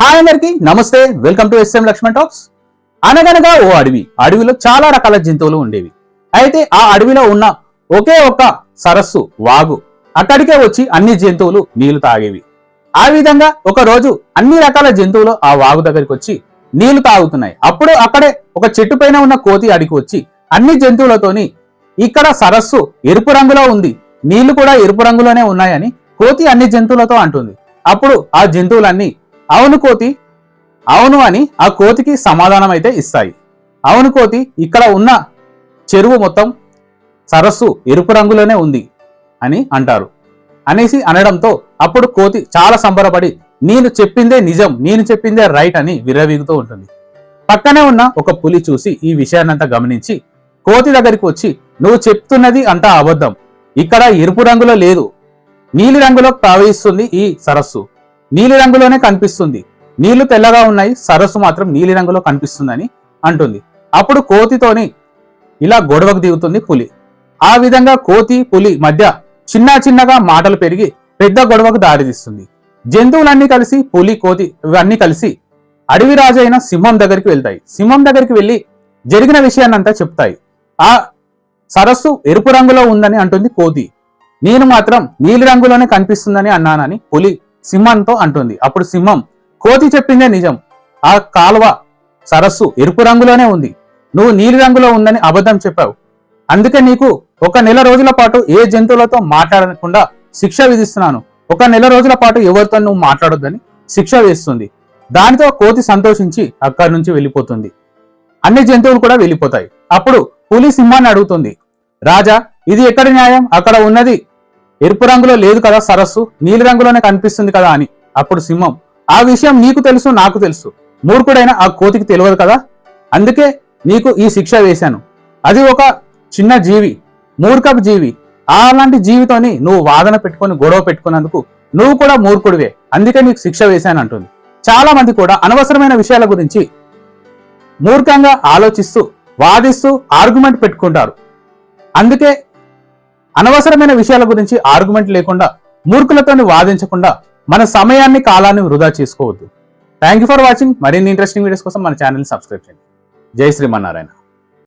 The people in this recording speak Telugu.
హాయ్ అందరికి నమస్తే welcome to S M Lakshman talks. అనగనగా ఓ అడవి అడవిలో చాలా రకాల జంతువులు ఉండేవి. అయితే ఆ అడవిలో ఉన్న ఒకే ఒక్క సరస్సు వాగు అక్కడికే వచ్చి అన్ని జంతువులు నీళ్ళు తాగేవి. ఆ విధంగా ఒక రోజు అన్ని రకాల జంతువులు ఆ వాగు దగ్గరికి వచ్చి నీళ్ళు తాగుతున్నాయి. అప్పుడు అక్కడే ఒక చెట్టు పైన ఉన్న కోతి అడిగి వచ్చి అన్ని జంతువులతోని ఇక్కడ సరస్సు ఎరుపు రంగులో ఉంది నీళ్ళు కూడా ఎరుపు రంగులోనే ఉన్నాయని కోతి అన్ని జంతువులతో అంటుంది. అప్పుడు ఆ జంతువులన్నీ అవును కోతి. అవును అని ఆ కోతికి సమాధానం అయితే ఇస్తాయి. అవును కోతి ఇక్కడ ఉన్న చెరువు మొత్తం సరస్సు ఎరుపు రంగులోనే ఉంది అని అంటారు. అనేసి అనడంతో అప్పుడు కోతి చాలా సంబరపడి నేను చెప్పిందే నిజం నేను చెప్పిందే రైట్ అని విర్రవీగుతూ ఉంటుంది. పక్కనే ఉన్న ఒక పులి చూసి ఈ విషయాన్నంతా గమనించి కోతి దగ్గరికి వచ్చి నువ్వు చెప్తున్నది అంతా అబద్ధం. ఇక్కడ ఎరుపు రంగులో లేదు. నీలి రంగులో ప్రవహిస్తుంది ఈ సరస్సు. నీలి రంగులోనే కనిపిస్తుంది. నీళ్ళు తెల్లగా ఉన్నాయి సరస్సు మాత్రం నీలి రంగులో కనిపిస్తుందని అంటుంది. అప్పుడు కోతితోని ఇలా గొడవకు దిగుతుంది పులి. ఆ విధంగా కోతి పులి మధ్య చిన్న చిన్నగా మాటలు పెరిగి పెద్ద గొడవకు దారితీస్తుంది జంతువులన్నీ కలిసి పులి కోతి ఇవన్నీ కలిసి అడవి రాజు అయిన సింహం దగ్గరికి వెళ్తాయి. సింహం దగ్గరికి వెళ్ళి జరిగిన విషయాన్నంతా చెప్తాయి. ఆ సరస్సు ఎరుపు రంగులో ఉందని అంటుంది కోతి. నేను మాత్రం నీలి రంగులోనే కనిపిస్తుందని అన్నానని పులి సింహంతో అంటుంది. అప్పుడు సింహం కోతి చెప్పిందే నిజం. ఆ కాలువ సరస్సు ఎరుపు రంగులోనే ఉంది. నువ్వు నీలి రంగులో ఉందని అబద్ధం చెప్పావు. అందుకే నీకు ఒక నెల రోజుల పాటు ఏ జంతువులతో మాట్లాడకుండా శిక్ష విధిస్తున్నాను. ఒక నెల రోజుల పాటు ఎవరితో నువ్వు మాట్లాడొద్దని శిక్ష వేస్తుంది. దానితో కోతి సంతోషించి అక్కడి నుంచి వెళ్ళిపోతుంది. అన్ని జంతువులు కూడా వెళ్ళిపోతాయి. అప్పుడు పులి సింహాన్ని అడుగుతుంది. రాజా ఇది ఎక్కడి న్యాయం? అక్కడ ఉన్నది ఎరుపు రంగులో లేదు కదా సరస్సు నీలి రంగులోనే కనిపిస్తుంది కదా అని. అప్పుడు సింహం ఆ విషయం నీకు తెలుసు నాకు తెలుసు. మూర్ఖుడైన ఆ కోతికి తెలియదు కదా? అందుకే నీకు ఈ శిక్ష వేశాను. అది ఒక చిన్న జీవి మూర్ఖపు జీవి. అలాంటి జీవితోని నువ్వు వాదన పెట్టుకొని గొడవ పెట్టుకున్నందుకు నువ్వు కూడా మూర్ఖుడివే. అందుకే నీకు శిక్ష వేశాను అంటుంది. చాలా మంది కూడా అనవసరమైన విషయాల గురించి మూర్ఖంగా ఆలోచిస్తూ వాదిస్తూ ఆర్గ్యుమెంట్ పెట్టుకుంటారు. అందుకే అనవసరమైన విషయాల గురించి ఆర్గ్యుమెంట్ లేకుండా మూర్ఖులతోని వాదించకుండా మన సమయాన్ని కాలాన్ని వృధా చేసుకోవద్దు. థ్యాంక్ యూ ఫర్ వాచింగ్ మరిన్ని ఇంట్రెస్టింగ్ వీడియోస్ కోసం మన ఛానల్ సబ్స్క్రైబ్ చేయండి. జై శ్రీమన్నారాయణ